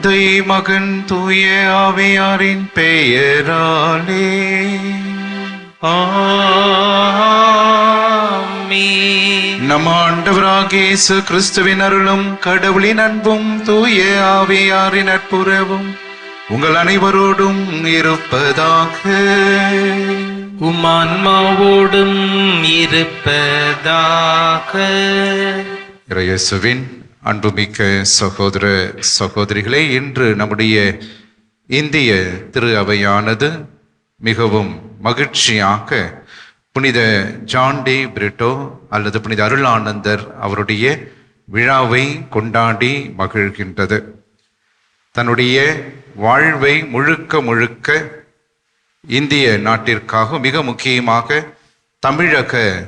தந்தை மகன் தூய ஆவியாரின் பெயராலே. நம் ஆண்டவராகிய இயேசு கிறிஸ்துவின் அருளும் கடவுளின் அன்பும் தூய ஆவியாரின் நட்புறவும் உங்கள் அனைவரோடும் இருப்பதாக. உம் ஆன்மாவோடும் இருப்பதாக. இயேசுவின் அன்புமிக்க சகோதர சகோதரிகளே இன்று நம்முடைய இந்திய திரு அவையானது மிகவும் மகிழ்ச்சியாக புனித ஜான் டி பிரிட்டோ அல்லது புனித அருளானந்தர் அவருடைய விழாவை கொண்டாடி மகிழ்கின்றது. தன்னுடைய வாழ்வை முழுக்க முழுக்க இந்திய நாட்டிற்காக மிக முக்கியமாக தமிழக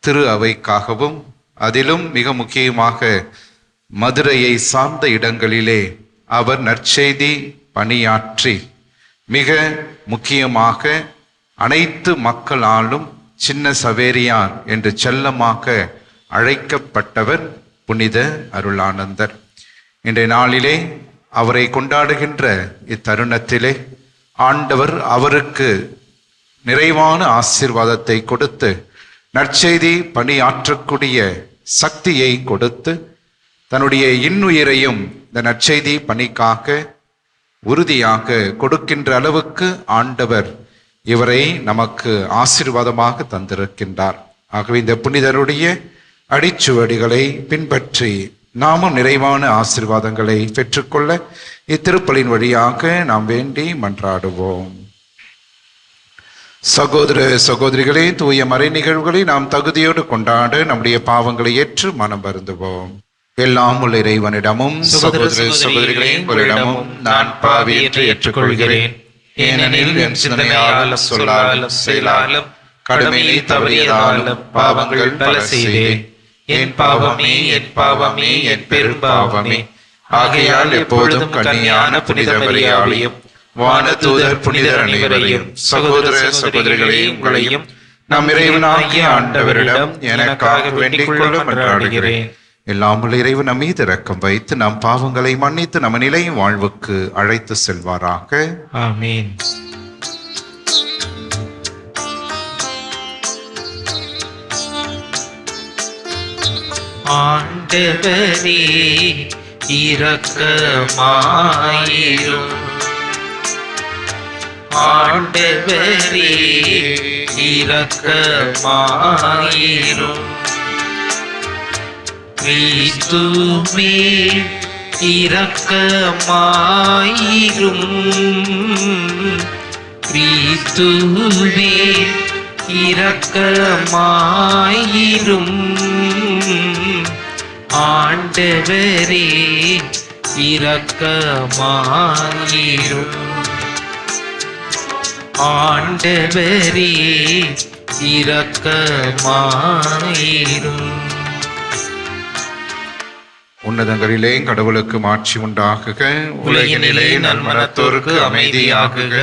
திரு அவைக்காகவும் அதிலும் மிக முக்கியமாக மதுரையை சார்ந்த இடங்களிலே அவர் நற்செய்தி பணியாற்றி மிக முக்கியமாக அனைத்து மக்களாலும் சின்ன சவேரியார் என்று செல்லமாக அழைக்கப்பட்டவர் புனித அருளானந்தர். இன்றைய நாளிலே அவரை கொண்டாடுகின்ற இத்தருணத்திலே ஆண்டவர் அவருக்கு நிறைவான ஆசிர்வாதத்தை கொடுத்து நற்செய்தி பணியாற்றக்கூடிய சக்தியை கொடுத்து தன்னுடைய இன்னுயிரையும் இந்த நற்செய்தி பணிக்காக உறுதியாக கொடுக்கின்ற அளவுக்கு ஆண்டவர் இவரை நமக்கு ஆசீர்வாதமாக தந்திருக்கின்றார். ஆகவே இந்த புனிதருடைய அடிச்சுவடிகளை பின்பற்றி நாமும் நிறைவான ஆசீர்வாதங்களை பெற்றுக்கொள்ள இத்திருப்பலின் வழியாக நாம் வேண்டி மன்றாடுவோம். சகோதர சகோதரிகளே தூய மறை நிகழ்வுகளை நாம் தகுதியோடு கொண்டாட நம்முடைய பாவங்களை ஏற்று மனம் வருந்துவோம். எல்லாம் உள்ள இறைவனிடமும் சகோதர சகோதர சகோதரிகளே உங்களிடமும் நான் பாவி என்று ஏற்றுக்கொள்கிறேன். ஏனெனில் என் சிந்தனையாலும் சொல்லாலும் செயலாலும் கடமையை தவறியதாலும் பாவங்கள் பல செய்தேன். என் பாவமே என் பாவமே என் பெரும் பாவமே. ஆகையால் எப்பொழுதும் கன்னியான புனித மரியாதையும் வான தூதர் புனிதர் அனைவரையும் சகோதர சகோதரிகளே உங்களையும் நம் இறைவனாகிய ஆண்டவரிடம் எனக்காக வேண்டிக் கொள்ள மன்றாடுகிறேன். எல்லாம் இறைவன் நம் மீது இரக்கம் வைத்து நம் பாவங்களை மன்னித்து நம்ம நிலையும் வாழ்வுக்கு அழைத்து செல்வாராக. ஆமென். ஆண்டவரே இரக்கமாயிரும். ஆண்டவரே இரக்கமாயிரும். கிறிஸ்துவே இரக்கமாயிரும். கிறிஸ்துவே இரக்கமாயிரும். ஆண்டவரே இரக்கமாயிரும். ஆண்டவரே இரக்கமாயிரும். உன்னதங்களிலே கடவுளுக்கு மாட்சி உண்டாகுக. உலகினிலே நன்மனத்தோருக்கு அமைதியாகுக.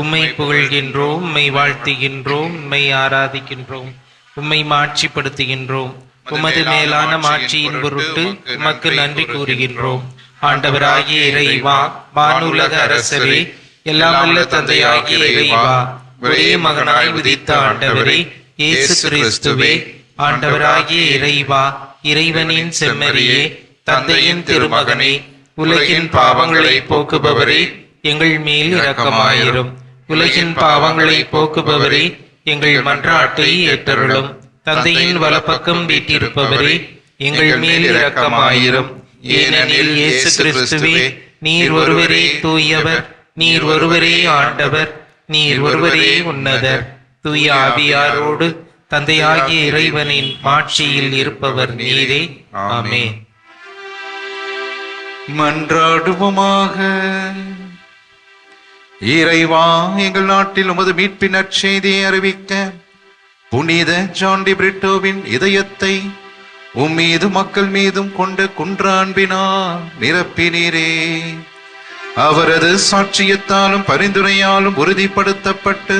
உம்மை புகழ்கின்றோம் உம்மை வாழ்த்துகின்றோம் உம்மை ஆராதிக்கின்றோம் உம்மை மாட்சிப்படுத்துகின்றோம். உமது மேலான மாட்சியின் பொருட்டு உமக்கு நன்றி கூறுகின்றோம். ஆண்டவராகிய இறைவா வானுலக அரசரே எல்லாம் வல்ல தந்தையாகிய இறைவா ஒரே மகனாய் உதித்த ஆண்டவரே இயேசு கிறிஸ்துவே ஆண்டவராகிய இறைவா இறைவனின் செம்மறியே தந்தையின் திருமகனே உலகின் பாவங்களை போக்குபவரே எங்கள் மேல் இரக்கமாயிரும். உலகின் பாவங்களை போக்குபவரே எங்கள் மன்றாட்டை ஏற்றருளும். தந்தையின் வலப்பக்கம் வீட்டிருப்பவரே எங்கள் மேல் இரக்கமாயிரும். ஏனெனில் இயேசு கிறிஸ்துவே நீர் ஒருவரே தூயவர் நீர் ஒருவரே ஆண்டவர் நீர் ஒருவரே உன்னதர். தூய ஆவியாரோடு தந்தையாகிய இறைவனின் மாட்சியில் இருப்பவர் நீரே. ஆமென். மன்றாடுவோமாக. இறைவா எங்கள் நாட்டில் உமது மீட்பின் நற்செய்தியை அறிவிக்க புனித ஜாண்டி பிரிட்டோவின் இதயத்தை உம்மீது மக்கள் மீதும் கொண்ட குன்றான்பினா நிரப்பினீரே. அவரது சாட்சியத்தாலும் பரிந்துரையாலும் உறுதிப்படுத்தப்பட்டு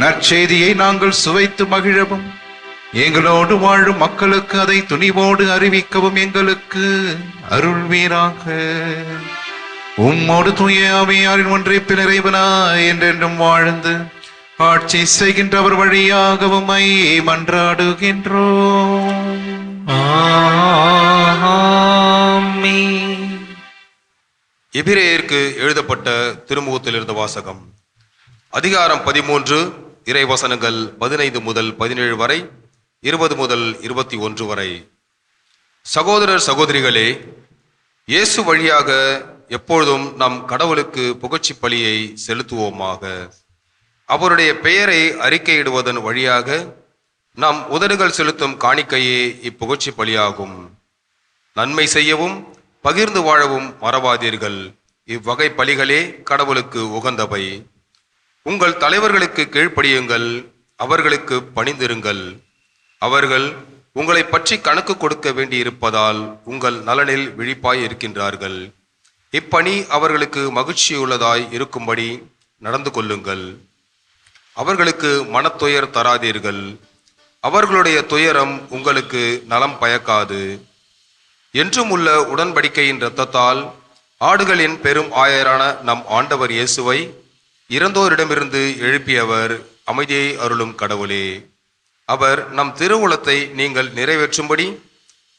நற்செய்தியை நாங்கள் சுவைத்து மகிழவும். எங்களோடு வாழும் மக்களுக்கு அதை துணிவோடு அறிவிக்கவும் எங்களுக்கு அருள்வீராக உம்மோடு தூய ஆவியாரின் ஒன்றைப்பில் இறைவனா என்றென்றும் வாழ்ந்து ஆட்சி செய்கின்றவர் வழியாக உம்மை மன்றாடுகின்றோம். ஆமென். எபிரேயருக்கு எழுதப்பட்ட திருமுகத்திலிருந்த வாசகம். அதிகாரம் பதிமூன்று இறைவசனங்கள் பதினைந்து முதல் பதினேழு வரை இருபது முதல் இருபத்தி ஒன்று வரை. சகோதரர் சகோதரிகளே இயேசு வழியாக எப்பொழுதும் நம் கடவுளுக்கு புகழ்ச்சி பலியை செலுத்துவோமாக. அவருடைய பெயரை அறிக்கையிடுவதன் வழியாக நம் உதடுகள் செலுத்தும் காணிக்கையே இப்புகழ்ச்சி பலியாகும். நன்மை செய்யவும் பகிர்ந்து வாழவும் மறவாதீர்கள். இவ்வகை பலிகளே கடவுளுக்கு உகந்தவை. உங்கள் தலைவர்களுக்கு கீழ்ப்படியுங்கள் அவர்களுக்கு பணிந்திருங்கள். அவர்கள் உங்களை பற்றி கணக்கு கொடுக்க வேண்டியிருப்பதால் உங்கள் நலனில் விழிப்பாய் இருக்கின்றார்கள். இப்பணி அவர்களுக்கு மகிழ்ச்சியுள்ளதாய் இருக்கும்படி நடந்து கொள்ளுங்கள். அவர்களுக்கு மனத்துயர் தராதீர்கள். அவர்களுடைய துயரம் உங்களுக்கு நலம் பயக்காது. என்றும் உள்ள உடன்படிக்கையின் இரத்தத்தால் ஆடுகளின் பெரும் ஆயரான நம் ஆண்டவர் இயேசுவை இறந்தோரிடமிருந்து எழுப்பியவர் அமைதியை அருளும் கடவுளே. அவர் நம் திருவுளத்தை நீங்கள் நிறைவேற்றும்படி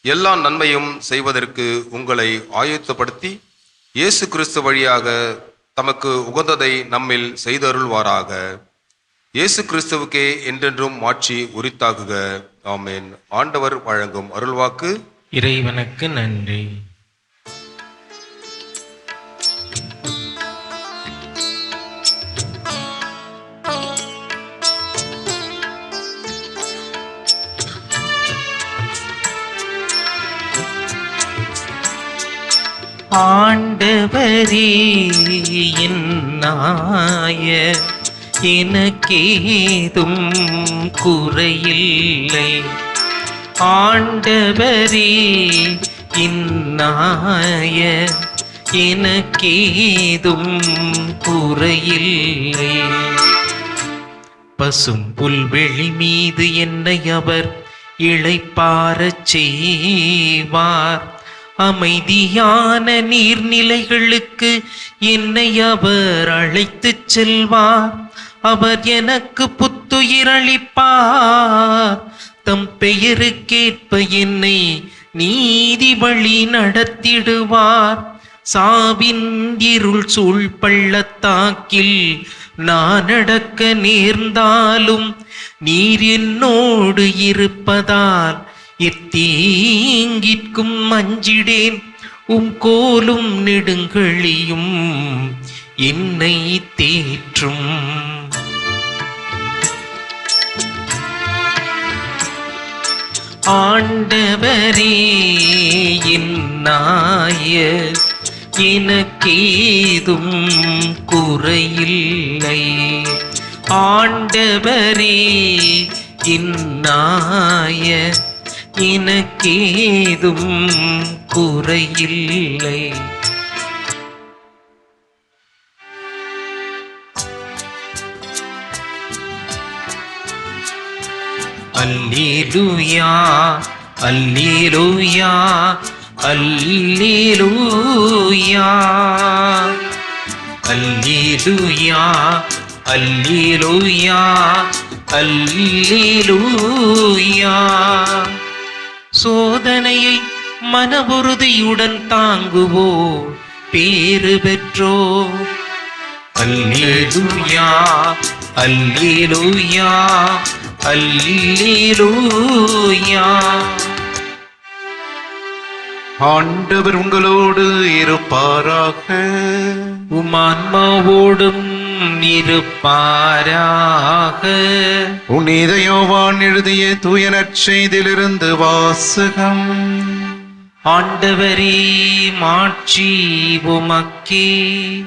எல்லா நன்மையும் செய்வதற்கு உங்களை ஆயுத்தப்படுத்தி இயேசு கிறிஸ்து வழியாக தமக்கு உகந்ததை நம்மில் செய்தருள்வாராக. இயேசு கிறிஸ்துவுக்கே என்றென்றும் மாற்றி உரித்தாகுக. ஆமேன். ஆண்டவர் வழங்கும் அருள்வாக்கு இறைவனுக்கு நன்றி. ஆண்டவரே என்னாய எனக்கேதும் குறையில்லை. ஆண்டவரே இன்னாய எனக்கேதும் குறையில்லை. பசும் புல்வெளி மீது என்னை அவர் இழைப்பாரச் செய்வார். அமைதியான நீர்நிலைகளுக்கு என்னை அவர் அழைத்துச் செல்வார். அவர் எனக்கு புத்துயிரளிப்பார் தம் பெயருக்கேற்ப என்னை நீதி வழி நடத்திடுவார். சாவின் இருள் சூழ் பள்ளத்தாக்கில் நான் நடக்க நேர்ந்தாலும் நீர் என்னோடு இருப்பதால் எத்தீங்கிற்கும் மஞ்சிடேன். உம் கோலும் நெடுங்கழியும் என்னை தேற்றும். ஆண்டவரே என்னாய எனக்கேதும் குறையில்லை. ஆண்டவரே இன்னாய எனக்கேதும் குறையில்லை. அல்லேலூயா அல்லேலூயா அல்லேலூயா. அல்லேலூயா அல்லேலூயா அல்லேலூயா. சோதனையை மனவுறுதியுடன் தாங்குவோ பேறு பெற்றோ அல்லேலூயா அல்லேலூயா அல்லேலூயா. ஆண்டவர் உங்களோடு இருப்பாராக. உமான்மாவோடும் இருப்பாராக புனித யோவான் எழுதிய தூய நற்செய்தியிலிருந்து வாசகம். ஆண்டவரே மாட்சி உமக்கே.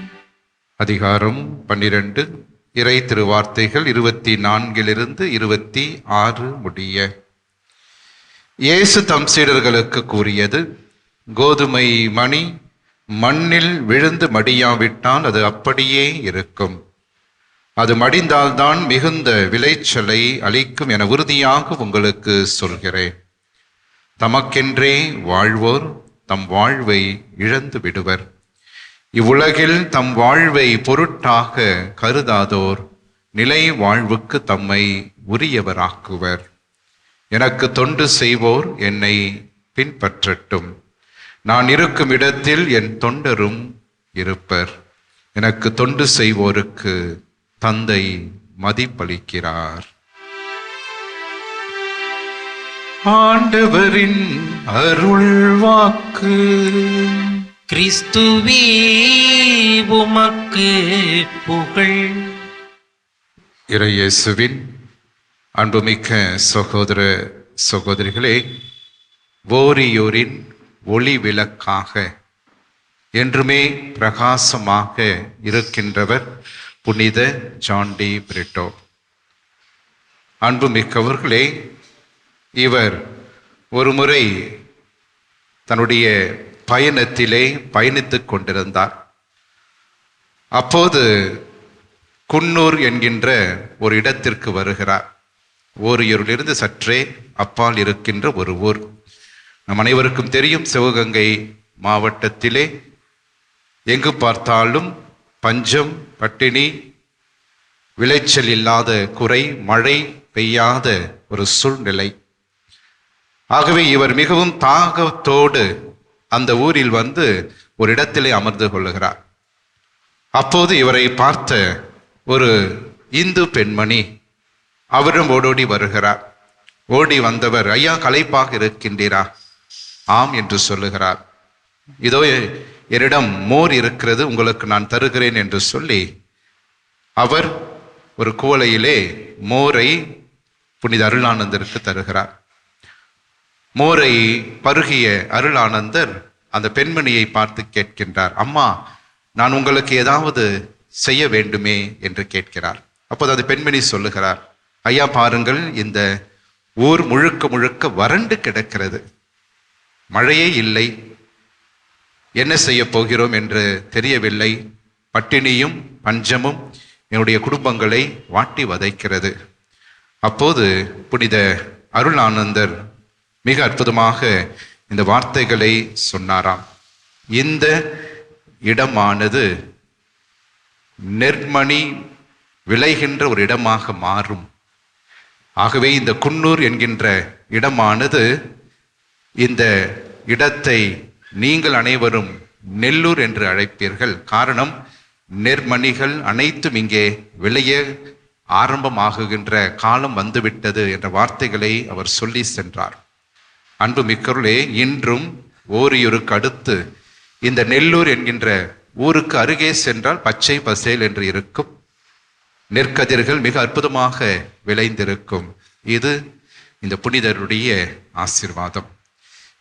அதிகாரம் பன்னிரண்டு இறை திருவார்த்தைகள் இருபத்தி நான்கிலிருந்து இருபத்தி ஆறு முடிய. இயேசு தம் சீடர்களுக்கு கூறியது கோதுமை மணி மண்ணில் விழுந்து மடியாவிட்டால் அது அப்படியே இருக்கும். அது மடிந்தால்தான் மிகுந்த விளைச்சலை அளிக்கும் என உறுதியாக உங்களுக்கு சொல்கிறேன். தமக்கென்றே வாழ்வோர் தம் வாழ்வை இழந்து விடுவர். இவ்வுலகில் தம் வாழ்வை பொருட்டாக கருதாதோர் நிலை வாழ்வுக்கு தம்மை உரியவராக்குவர். எனக்கு தொண்டு செய்வோர் என்னை பின்பற்றட்டும். நான் இருக்கும் இடத்தில் என் தொண்டரும் இருப்பர். எனக்கு தொண்டு செய்வோருக்கு தந்தை மதிப்பளிக்கிறார். ஆண்டவரின் அருள் வாக்கு கிறிஸ்துவே உமக்கு புகழ். இறையேசுவின் அன்புமிக்க சகோதர சகோதரிகளே ஓரியோரின் ஒளி விளக்காக என்றுமே பிரகாசமாக இருக்கின்றவர் புனித ஜான்டி பிரிட்டோ. அன்புமிக்கவர்களே இவர் ஒருமுறை தன்னுடைய பயணத்திலே பயணித்துக் கொண்டிருந்தார். அப்போது குன்னூர் என்கின்ற ஒரு இடத்திற்கு வருகிறார். ஓரியூரிலிருந்து சற்றே அப்பால் இருக்கின்ற ஒரு ஊர். நம் அனைவருக்கும் தெரியும் சிவகங்கை மாவட்டத்திலே எங்கு பார்த்தாலும் பஞ்சம் பட்டினி விளைச்சல் இல்லாத குறை மழை பெய்யாத ஒரு சூழ்நிலை. ஆகவே இவர் மிகவும் தாகத்தோடு அந்த ஊரில் வந்து ஒரு இடத்திலே அமர்ந்து கொள்ளுகிறார். அப்போது இவரை பார்த்த ஒரு இந்து பெண்மணி அவரும் ஓடோடி வருகிறார். ஓடி வந்தவர் ஐயா களைப்பாக இருக்கின்றீரா? ஆம் என்று சொல்லுகிறார். இதோ என்னிடம் மோர் இருக்கிறது உங்களுக்கு நான் தருகிறேன் என்று சொல்லி அவர் ஒரு குவளையிலே மோரை புனித அருளானந்தருக்கு தருகிறார். மோரை பருகிய அருளானந்தர் அந்த பெண்மணியை பார்த்து கேட்கின்றார் அம்மா நான் உங்களுக்கு ஏதாவது செய்ய வேண்டுமே? என்று கேட்கிறார். அப்போது அது பெண்மணி சொல்லுகிறார் ஐயா பாருங்கள் இந்த ஊர் முழுக்க முழுக்க வறண்டு கிடக்கிறது. மழையே இல்லை. என்ன செய்ய போகிறோம் என்று தெரியவில்லை. பட்டினியும் பஞ்சமும் என்னுடைய குடும்பங்களை வாட்டி வதைக்கிறது. அப்போது புனித அருளானந்தர் மிக அற்புதமாக இந்த வார்த்தைகளை சொன்னாராம். இந்த இடமானது நெற்மணி விளைகின்ற ஒரு இடமாக மாறும். ஆகவே இந்த குன்னூர் என்கின்ற இடமானது இந்த இடத்தை நீங்கள் அனைவரும் நெல்லூர் என்று அழைப்பீர்கள். காரணம் நெற்மணிகள் அனைத்தும் இங்கே விளைய ஆரம்பமாகுகின்ற காலம் வந்துவிட்டது என்ற வார்த்தைகளை அவர் சொல்லி சென்றார். அன்பு மிக்கருளே இன்றும் ஓரியூருக்கு அடுத்து இந்த நெல்லூர் என்கின்ற ஊருக்கு அருகே சென்றால் பச்சை பசேல் என்று இருக்கும். நெற்கதிர்கள் மிக அற்புதமாக விளைந்திருக்கும். இது இந்த புனிதருடைய ஆசீர்வாதம்.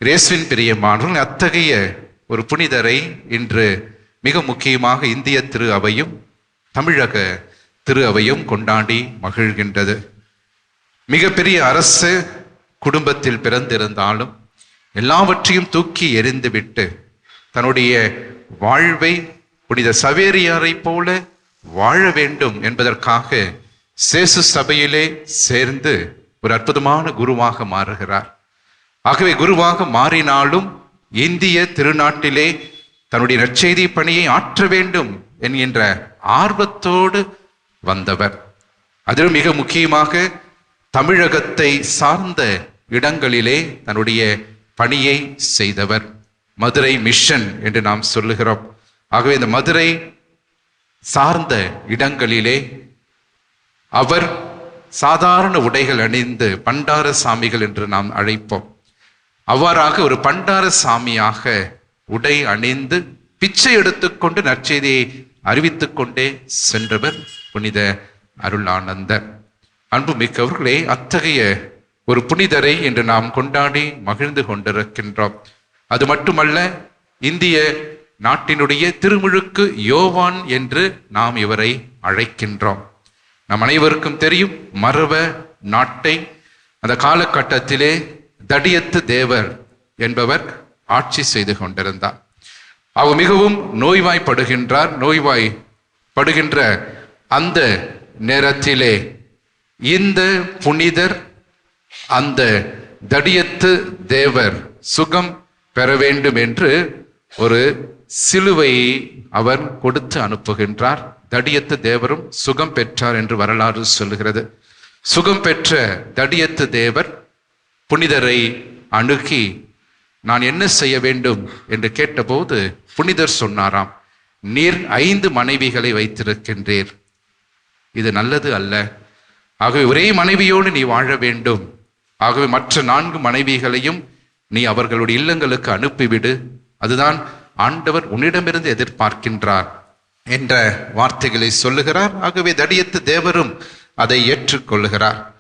கிரேஸ்வின் பிரியமானவர்கள் அத்தகைய ஒரு புனிதரை இன்று மிக முக்கியமாக இந்திய திரு அவையும் தமிழக திரு அவையும் கொண்டாடி மகிழ்கின்றது. மிகப்பெரிய அரசு குடும்பத்தில் பிறந்திருந்தாலும் எல்லாவற்றையும் தூக்கி எறிந்துவிட்டு தன்னுடைய வாழ்வை புனித சவேரியாரைப் போல வாழ வேண்டும் என்பதற்காக சேசு சபையிலே சேர்ந்து ஒரு அற்புதமான குருவாக மாறுகிறார். ஆகவே குருவாக மாறினாலும் இந்திய திருநாட்டிலே தன்னுடைய நற்செய்தி பணியை ஆற்ற வேண்டும் என்கின்ற ஆர்வத்தோடு வந்தவர். அதிலும் மிக முக்கியமாக தமிழகத்தை சார்ந்த இடங்களிலே தன்னுடைய பணியை செய்தவர். மதுரை மிஷன் என்று நாம் சொல்லுகிறோம். ஆகவே இந்த மதுரை சார்ந்த இடங்களிலே அவர் சாதாரண உடைகள் அணிந்து பண்டார சாமிகள் என்று நாம் அழைப்போம். அவ்வாறாக ஒரு பண்டார சாமியாக உடை அணிந்து பிச்சை எடுத்துக்கொண்டு நற்செய்தியை அறிவித்துக் கொண்டே சென்றவர் புனித அருளானந்தர். அன்பு மிக்கவர்களே அத்தகைய ஒரு புனிதரை இன்று நாம் கொண்டாடி மகிழ்ந்து கொண்டிருக்கின்றோம். அது மட்டுமல்ல இந்திய நாட்டினுடைய திருமுழுக்கு யோவான் என்று நாம் இவரை அழைக்கின்றோம். நம் அனைவருக்கும் தெரியும் மருவ நாட்டை. அந்த காலகட்டத்திலே தடியத்து தேவர் என்பவர் ஆட்சி செய்து கொண்டிருந்தார். அவர் மிகவும் நோய்வாய்ப்படுகின்றார். நோய்வாய்ப்படுகின்ற அந்த நேரத்திலே இந்த புனிதர் அந்த தடியத்து தேவர் சுகம் பெற வேண்டும் என்று ஒரு சிலுவையை அவர் கொடுத்து அனுப்புகின்றார். தடியத்து தேவரும் சுகம் பெற்றார் என்று வரலாறு சொல்லுகிறது. சுகம் பெற்ற தடியத்து தேவர் புனிதரை அணுகி நான் என்ன செய்ய வேண்டும் என்று கேட்டபோது புனிதர் சொன்னாராம் நீர் ஐந்து மனைவிகளை வைத்திருக்கின்றீர். இது நல்லது அல்ல. ஆகவே ஒரே மனைவியோடு நீ வாழ வேண்டும். ஆகவே மற்ற நான்கு மனைவிகளையும் நீ அவர்களுடைய இல்லங்களுக்கு அனுப்பிவிடு. அதுதான் ஆண்டவர் உன்னிடமிருந்து எதிர்பார்க்கின்றார் என்ற வார்த்தைகளை சொல்லுகிறார். ஆகவே தடியத்து தேவரும் அதை ஏற்றுக்கொள்ளுகிறார்.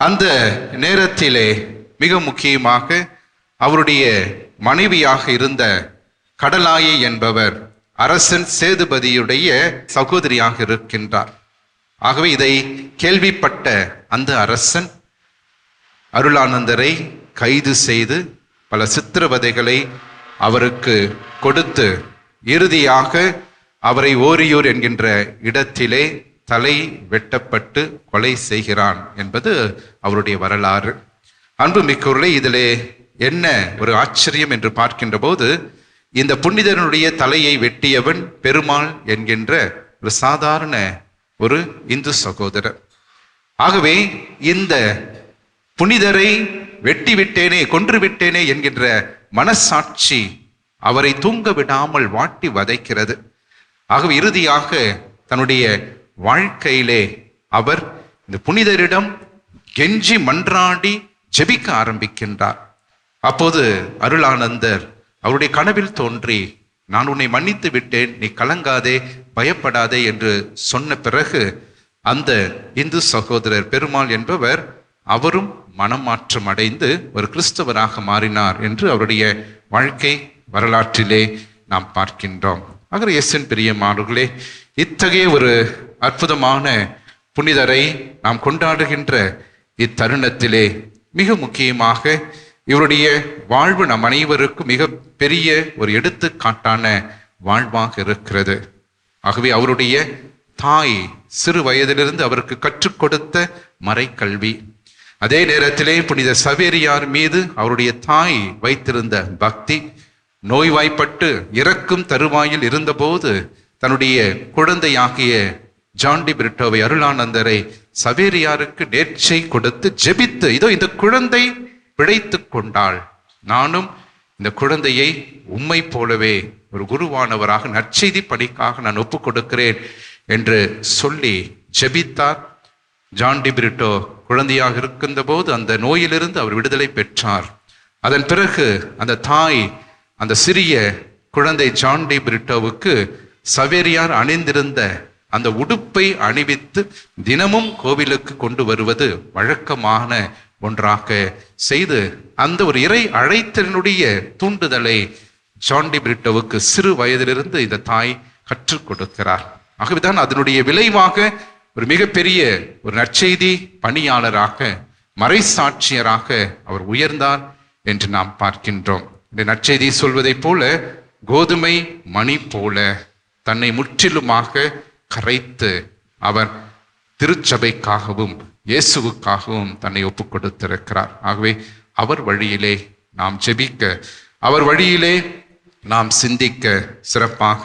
அந்த நேரத்திலே மிக முக்கியமாக அவருடைய மனைவியாக இருந்த கடலாயை என்பவர் அரசன் சேதுபதியுடைய சகோதரியாக இருக்கின்றார். ஆகவே இதை கேள்விப்பட்ட அந்த அரசன் அருளானந்தரை கைது செய்து பல சித்திரவதைகளை அவருக்கு கொடுத்து இறுதியாக அவரை ஓரியூர் என்கின்ற இடத்திலே தலை வெட்டப்பட்டு கொலை செய்கிறான் என்பது அவருடைய வரலாறு. அன்பு மிக்கவர்களே இதிலே என்ன ஒரு ஆச்சரியம் என்று பார்க்கின்ற போது இந்த புனிதனுடைய தலையை வெட்டியவன் பெருமாள் என்கின்ற ஒரு சாதாரண ஒரு இந்து சகோதரர். ஆகவே இந்த புனிதரை வெட்டி விட்டேனே கொன்று விட்டேனே என்கின்ற மனசாட்சி அவரை தூங்க விடாமல் வாட்டி வதைக்கிறது. ஆகவே இறுதியாக தன்னுடைய வாழ்க்கையிலே அவர் இந்த புனிதரிடம் கெஞ்சி மன்றாடி ஜெபிக்க ஆரம்பிக்கின்றார். அப்போது அருளானந்தர் அவருடைய கனவில் தோன்றி நான் உன்னை மன்னித்து விட்டேன் நீ கலங்காதே பயப்படாதே என்று சொன்ன பிறகு அந்த இந்து சகோதரர் பெருமாள் என்பவர் அவரும் மனமாற்றம் அடைந்து ஒரு கிறிஸ்தவராக மாறினார் என்று அவருடைய வாழ்க்கை வரலாற்றிலே நாம் பார்க்கின்றோம். ஆகிற எஸ்என் பிரியமானவர்களே இத்தகைய ஒரு அற்புதமான புனிதரை நாம் கொண்டாடுகின்ற இத்தருணத்திலே மிக முக்கியமாக இவருடைய வாழ்வு நம் அனைவருக்கும் மிக பெரிய ஒரு எடுத்துக்காட்டான வாழ்வாக இருக்கிறது. ஆகவே அவருடைய தாய் சிறு வயதிலிருந்து அவருக்கு கற்றுக் கொடுத்த மறைக்கல்வி. அதே நேரத்திலே புனித சவேரியார் மீது அவருடைய தாய் வைத்திருந்த பக்தி நோய்வாய்ப்பட்டு இறக்கும் தருவாயில் இருந்தபோது தன்னுடைய குழந்தையாகிய ஜான்டி பிரிட்டோவை அருளானந்தரை சவேரியாருக்கு நேர்ச்சை கொடுத்து ஜெபித்து இதோ இந்த குழந்தை பிழைத்து கொண்டாள். நானும் இந்த குழந்தையை உண்மை போலவே ஒரு குருவானவராக நற்செய்தி பணிக்காக நான் ஒப்புக் கொடுக்கிறேன் என்று சொல்லி ஜெபித்தார். ஜாண்டி பிரிட்டோ குழந்தையாக இருக்கின்ற போது அந்த நோயிலிருந்து அவர் விடுதலை பெற்றார். அதன் பிறகு அந்த தாய் அந்த சிறிய குழந்தை ஜான்டி பிரிட்டோவுக்கு சவேரியார் அணிந்திருந்த அந்த உடுப்பை அணிவித்து தினமும் கோவிலுக்கு கொண்டு வருவது வழக்கமான ஒன்றாக செய்து அந்த ஒரு இறை அழைத்தலினுடைய தூண்டுதலை ஜாண்டி பிரிட்டோவுக்கு சிறு வயதிலிருந்து இந்த தாய் கற்றுக் கொடுக்கிறார். ஆகவேதான் அதனுடைய விளைவாக ஒரு மிகப்பெரிய ஒரு நற்செய்தி பணியாளராக மறைசாட்சியராக அவர் உயர்ந்தார் என்று நாம் பார்க்கின்றோம். இந்த நற்செய்தி சொல்வதைப் போல கோதுமை மணி போல தன்னை முற்றிலுமாக கரைத்து அவர் திருச்சபைக்காகவும் இயேசுவுக்காகவும் தன்னை ஒப்பு கொடுத்திருக்கிறார் ஆகவே அவர் வழியிலே நாம் ஜெபிக்க அவர் வழியிலே நாம் சிந்திக்க சிறப்பாக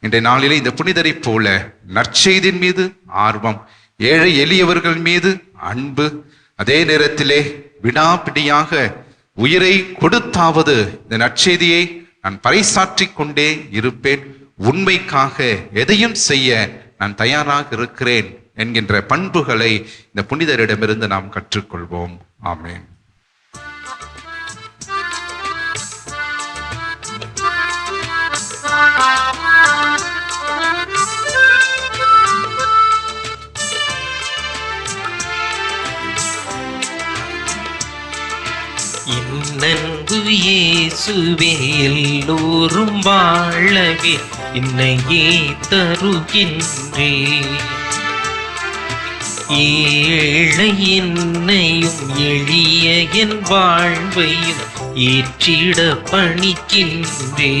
இன்றைய நாளிலே இந்த புனிதரைப் போல நற்செய்தின் மீது ஆர்வம் ஏழை எளியவர்கள் மீது அன்பு அதே நேரத்திலே விடாபிடியாக உயிரை கொடுத்தாவது இந்த நற்செய்தியை நான் பறைசாற்றி கொண்டே இருப்பேன். உண்மைக்காக எதையும் செய்ய நான் தயாராக இருக்கிறேன் என்கின்ற பண்புகளை இந்த புனிதரிடமிருந்து நாம் கற்றுக்கொள்வோம். ஆமேன். இன்னன்பு இயேசுவே எல்லோரும் வாழவே. இன்னையே தருகின்றே. ஏழை என்னையும் எளிய என் வாழ்வையும் ஏற்றிட பணிக்கின்றே.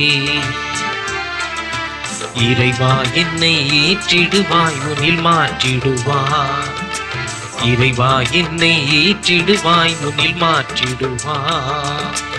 இறைவா என்னை ஏற்றிடுவாய் உனில் மாற்றிடுவாய் இறைவா என்னை ஏற்றிடுவாய் உனில் மாற்றிடுவாய்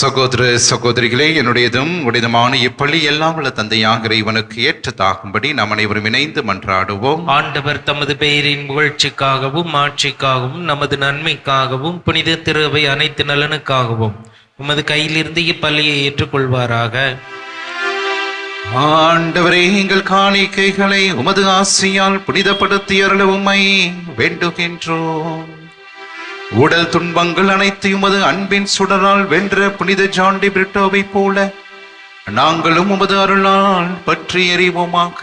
சகோதர சகோதரிகளே என்னுடையதும் உடையதுமான இப்பள்ளி எல்லாம் உள்ள தந்தையாக இவனுக்கு ஏற்றதாகும்படி நாம் அனைவரும் இணைந்து மன்றாடுவோம். ஆண்டவர் தமது பெயரின் புகழ்ச்சிக்காகவும் ஆட்சிக்காகவும் நமது நன்மைக்காகவும் புனித திருவை அனைத்து நலனுக்காகவும் உமது கையிலிருந்து இப்பள்ளியை ஏற்றுக்கொள்வாராக. ஆண்டவரே எங்கள் காணிக்கைகளை உமது ஆசையால் புனிதப்படுத்தி அருள உம்மை வேண்டுகின்றோம். உடல் துன்பங்கள் அனைத்தையும் உமது அன்பின் சுடரால் வென்ற புனித ஜாண்டி பிரிட்டோவை போல நாங்களும் உமது அருளால் பற்றி எறிவோமாக.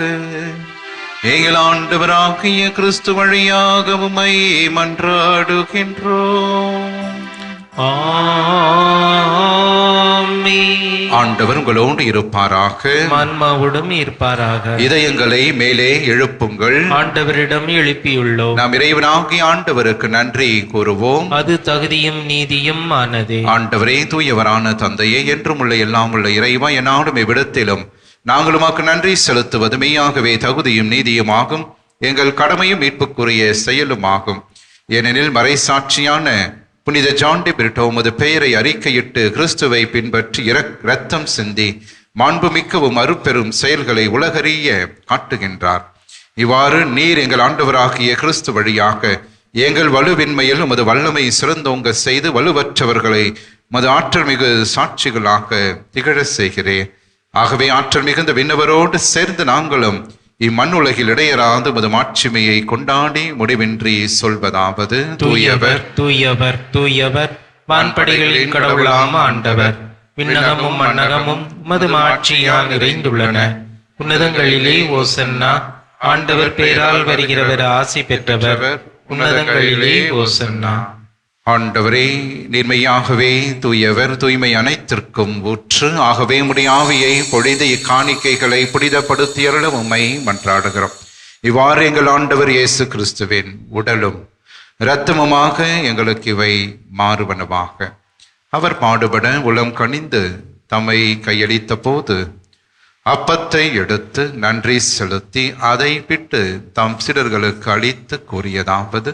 எங்கள் ஆண்டவராகிய கிறிஸ்து வழியாக உமை மன்றாடுகின்றோம். ஆ ஆண்டவர் உங்களோடு இருப்பாராக. ஆன்மாவுடன் இருப்பாராக. இதயங்களை மேலே எழுப்புங்கள். ஆண்டவரிடம் எழுப்பியுள்ளோம். நாம் இறைவனாகிய ஆண்டவருக்கு நன்றி கூறுவோம். அது தகுதியும் நீதியும் ஆனதே. ஆண்டவரே தூயவரான தந்தையே என்றும் உள்ள எல்லாம் உள்ள இறைவா என்னாலும் இவ்விடத்திலும் நாங்கள் உமக்கு நன்றி செலுத்துவது மெய்யாகவே தகுதியும் நீதியுமாகும். எங்கள் கடமையும் மீட்புக்குரிய செயலுமாகும். ஏனெனில் மறைசாட்சியான புனித ஜான்டி பிரிட்டோ உமது பெயரை அறிக்கையிட்டு கிறிஸ்துவை பின்பற்றி இறக் இரத்தம் சிந்தி மாண்புமிக்கவும் அருப்பெரும் செயல்களை உலகறிய காட்டுகின்றார். இவ்வாறு நீர் எங்கள் ஆண்டவராகிய கிறிஸ்து வழியாக எங்கள் வலுவின்மையில் உமது வல்லமை சிறந்தோங்க செய்து வலுவற்றவர்களை உமது ஆற்றல் மிகு சாட்சிகளாக திகழ செய்கிறேன் ஆகவே ஆற்றல் மிகுந்த விண்ணவரோடு சேர்ந்து நாங்களும் இம்மண்ணுலகில் இடையராது உமது மாட்சிமையை கொண்டாடி முடிவின்றி சொல்வதாவது தூயவர். தூயவர் தூயவர் வான்படைகளின் கடவுளாம் ஆண்டவர். விண்ணகமும் மன்னகமும் உமது மாட்சியால் நிறைந்துள்ளன. உன்னதங்களிலே ஓசன்னா ஆண்டவர் பேரால் வருகிறவர் ஆசி பெற்றவர். உன்னதங்களிலே ஓசன்னா. ஆண்டவரே நீர்மையாகவே தூயவர் தூய்மை அனைத்திற்கும் ஊற்று. ஆகவே உம்முடைய பொழிந்த இக்காணிக்கைகளை புனிதப்படுத்தியருள உம்மை மன்றாடுகிறோம். இவ்வாறு எங்கள் ஆண்டவர் இயேசு கிறிஸ்துவின் உடலும் இரத்தமுமாக எங்களுக்கு இவை மாறுவனவாக. அவர் பாடுபட உளம் கனிந்து தம்மை கையளித்த போது அப்பத்தை எடுத்து நன்றி செலுத்தி அதை விட்டு தம் சிலர்களுக்கு அளித்து கூறியதாவது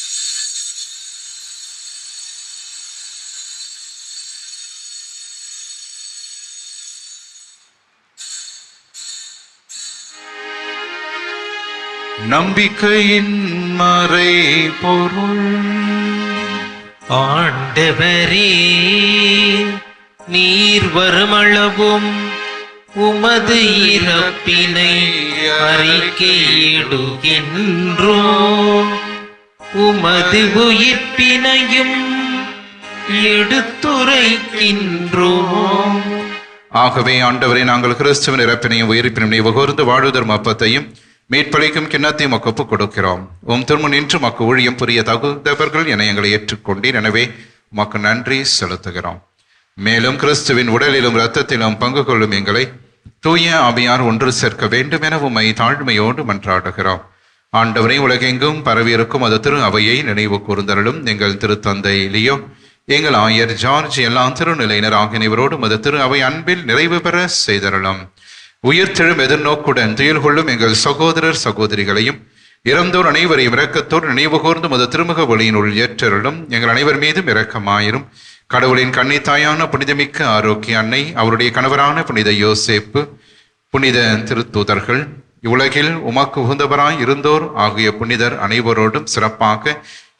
நம்பிக்கையின் மறை பொருள். ஆண்டவரே நீர் வருமளவும் உமது இறப்பினை அறிக்கையிடுகின்றோம். உமது உயிர்ப்பினையும் எடுத்துரைக்கின்றோம். ஆகவே ஆண்டவரே நாங்கள் கிறிஸ்துவின் இறப்பினையும் உயிர்ப்பினையும் நினைவு கூர்ந்து வாழ்வுதரும் அப்பத்தையும் மீட்பளிக்கும் கிண்ணத்தையும் மக்கு ஒப்புக் கொடுக்கிறோம் உம் திருமன் நின்று மக்கு ஊழியம் புரிய தகுந்தவர்கள் என எங்களை ஏற்றுக்கொண்டீர். எனவே உமக்கு நன்றி செலுத்துகிறோம். மேலும் கிறிஸ்துவின் உடலிலும் இரத்தத்திலும் பங்கு கொள்ளும் எங்களை தூய ஆவியார் ஒன்று சேர்க்க வேண்டும் என உம்மை தாழ்மையோடு மன்றாடுகிறோம். ஆண்டவரை உலகெங்கும் பரவியிருக்கும் அது திரு அவையை நினைவு கூர்ந்தருளும். எங்கள் திருத்தந்தை லியோ எங்கள் ஆயர் ஜார்ஜ் எல்லா திருநிலையினர் ஆகிய அனைவரோடு மது திரு அவை அன்பில் நிறைவு பெற செய்தருளும். உயிர்த்தெழும் எதிர்நோக்குடன் துயில் கொள்ளும் எங்கள் சகோதரர் சகோதரிகளையும் இறந்தோர் அனைவரையும் இரக்கத்தோர் நினைவு கூர்ந்து மது திருமுக ஒளியினுள் ஏற்றருளும் எங்கள் அனைவர் மீதும் இரக்கமாயிரும். கடவுளின் கண்ணி தாயான புனிதமிக்க ஆரோக்கிய அன்னை அவருடைய கணவரான புனித யோசேப்பு புனித திருத்தூதர்கள் இவ்வுலகில் உமக்கு உகந்தவராய் இருந்தோர் ஆகிய புனிதர் அனைவரோடும் சிறப்பாக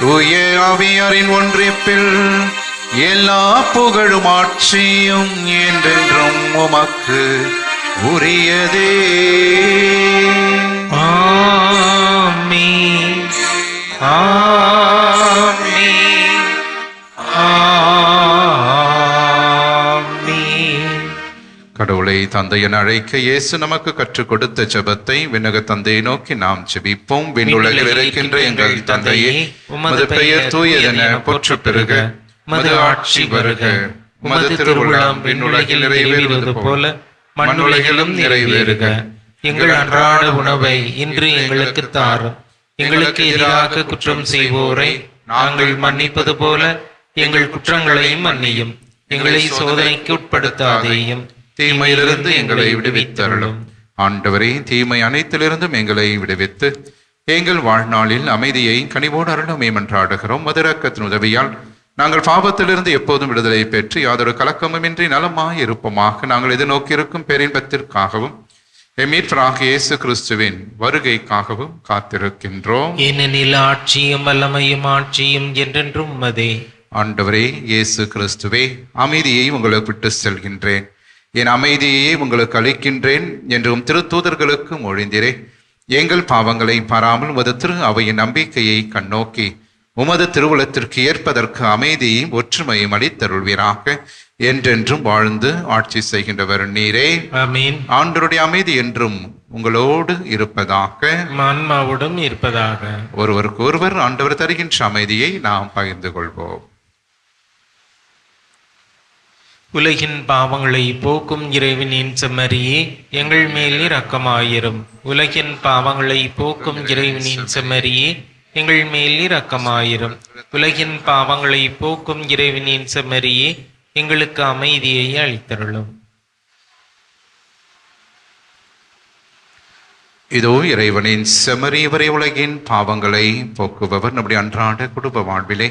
தூய ஆவியாரின் ஒன்றிப்பில் எல்லா புகழும் ஆட்சியும் என்றென்றும் உமக்கு உரியதே. ஆமீ ஆ கடவுளை தந்தை என அழைக்க இயேசு நமக்கு கற்றுக் கொடுத்த ஜெபத்தை விண்ணக தந்தையை நோக்கி நாம் ஜெபிப்போம். விண்ணுலகில் இருக்கின்ற எங்கள் தந்தையே உமது பெயர் தூயதென போற்று பெறுக. மது ஆட்சி வருக. உமது திருவிழாம் விண்ணுலகில் நிறைவேறுவது போல. மண்ணுலகிலும் நிறைவேறுக. எங்கள் அன்றாட உணவை இன்று எங்களுக்கு தாரும். எங்களுக்கு எதிராக குற்றம் செய்வோரை நாங்கள் மன்னிப்பது போல. எங்கள் குற்றங்களையும் மன்னியும். எங்களை சோதனைக்கு உட்படுத்தாதேயும். தீமையிலிருந்து எங்களை விடுவித்தருளும். ஆண்டவரே தீமை அனைத்திலிருந்தும் எங்களை விடுவித்து எங்கள் வாழ்நாளில் அமைதியை கனிவோடு அருளும் மன்றாடுகிறோம் மதுரக்கத்தின் உதவியால் நாங்கள் பாவத்திலிருந்து எப்போதும் விடுதலை பெற்று யாதொரு கலக்கமுமின்றி நலமாய் இருப்போமாக நாங்கள் எதிர்நோக்கியிருக்கும் பேரின்பத்திற்காகவும் எமீட்பராக இயேசு கிறிஸ்துவின் வருகைக்காகவும் காத்திருக்கின்றோம். ஏனெனில் ஆட்சியும் வல்லமையும் ஆட்சியும் என்றென்றும் உமதே. ஆண்டவரே இயேசு கிறிஸ்துவே அமைதியை உங்களுக்கு விட்டு செல்கின்றேன். என் அமைதியை உங்களுக்கு அளிக்கின்றேன் என்றும் திருத்தூதர்களுக்கு மொழிந்திரே எங்கள் பாவங்களை பாராமல் உமது திரு அவையின் நம்பிக்கையை கண்ணோக்கி உமது திருவுளத்திற்கு ஏற்பதற்கு அமைதியும் ஒற்றுமையும் அளித்தருள்வீராக. என்றென்றும் வாழ்ந்து ஆட்சி செய்கின்றவர் நீரே. ஆண்டருடைய அமைதி என்றும் உங்களோடு இருப்பதாக. ஆன்மாவுடன் இருப்பதாக. ஒருவருக்கு ஒருவர் ஆண்டவர் தருகின்ற அமைதியை நாம் பகிர்ந்து கொள்வோம். உலகின் பாவங்களை போக்கும் இறைவனின் செம்மறியே எங்கள் மேல் இரக்கமாயிரும் உலகின் பாவங்களை போக்கும் இறைவனின் செம்மறியே எங்கள் மேல் இரக்கமாயிரும் உலகின் பாவங்களை போக்கும் இறைவனின் செம்மறியே எங்களுக்கு அமைதியை அளித்தருளும். இதோ இறைவனின் செமரி இவரை உலகின் பாவங்களை போக்குபவர் நம்முடைய அன்றாட குடும்ப வாழ்விலே.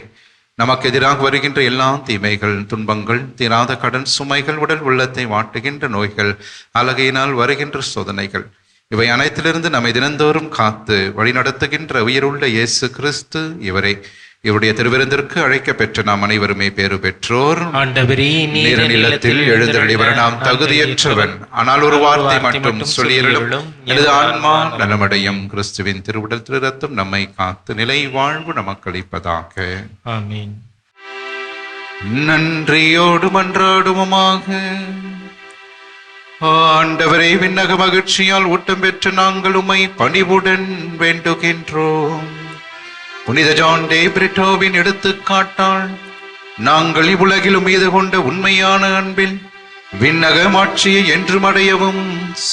நமக்கு எதிராக வருகின்ற எல்லா தீமைகள் துன்பங்கள் தீராத கடன் சுமைகள் உடல் உள்ளத்தை வாட்டுகின்ற நோய்கள் அழகையினால் வருகின்ற சோதனைகள். இவை அனைத்திலிருந்து நம்மை தினந்தோறும் காத்து வழிநடத்துகின்ற உயிருள்ள இயேசு கிறிஸ்து இவரை. இவருடைய திருவிருந்திற்கு அழைக்கப் பெற்ற நாம் அனைவருமே பேறு பெற்றோர். நிலத்தில் எழுந்தருளி வர நாம் தகுதியற்றவன். ஆனால் ஒரு வார்த்தை மட்டும் சொல்லியருளும். எனது ஆன்மா நலமடையும். கிறிஸ்துவின் திருவுடல் திரு ரத்தம் நம்மை காத்து நிலை வாழ்வு நமக்கு அளிப்பதாக. ஆமீன். நன்றியோடு மன்றாடுவோமாக. ஆண்டவரை விண்ணக மகிழ்ச்சியால் ஊட்டம் பெற்று நாங்கள் உம்மை பணிவுடன் வேண்டுகின்றோம். புனித ஜான் டே பிரிட்டோவின் எடுத்துக்காட்டால் நாங்கள் இவ்வுலகிலும் மீது கொண்ட உண்மையான அன்பில் விண்ணக மாட்சியை என்றும் அடையவும்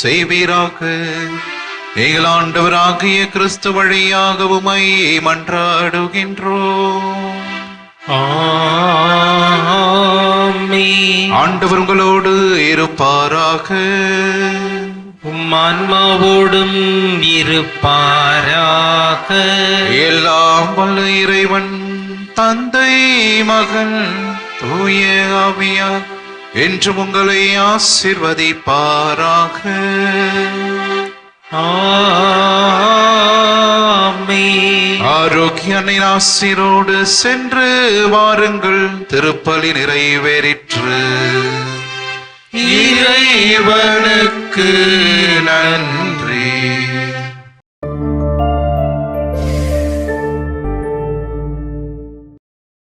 செய்வீராக. எங்கள் ஆண்டவராகிய கிறிஸ்து வழியாக உம்மை மன்றாடுகின்றோம் ஆண்டவர் உங்களோடு இருப்பாராக. உம்மான்மாவோடும் இருப்பாராக. எல்லாம் வல்ல இறைவன் தந்தை மகன் தூய ஆவியார் என்று உங்களை ஆசிர்வதிப்பாராக. ஆரோக்கியனின் ஆசிரோடு சென்று வாருங்கள் திருப்பலி நிறைவேறிற்று. இறைவனுக்கு நன்றி.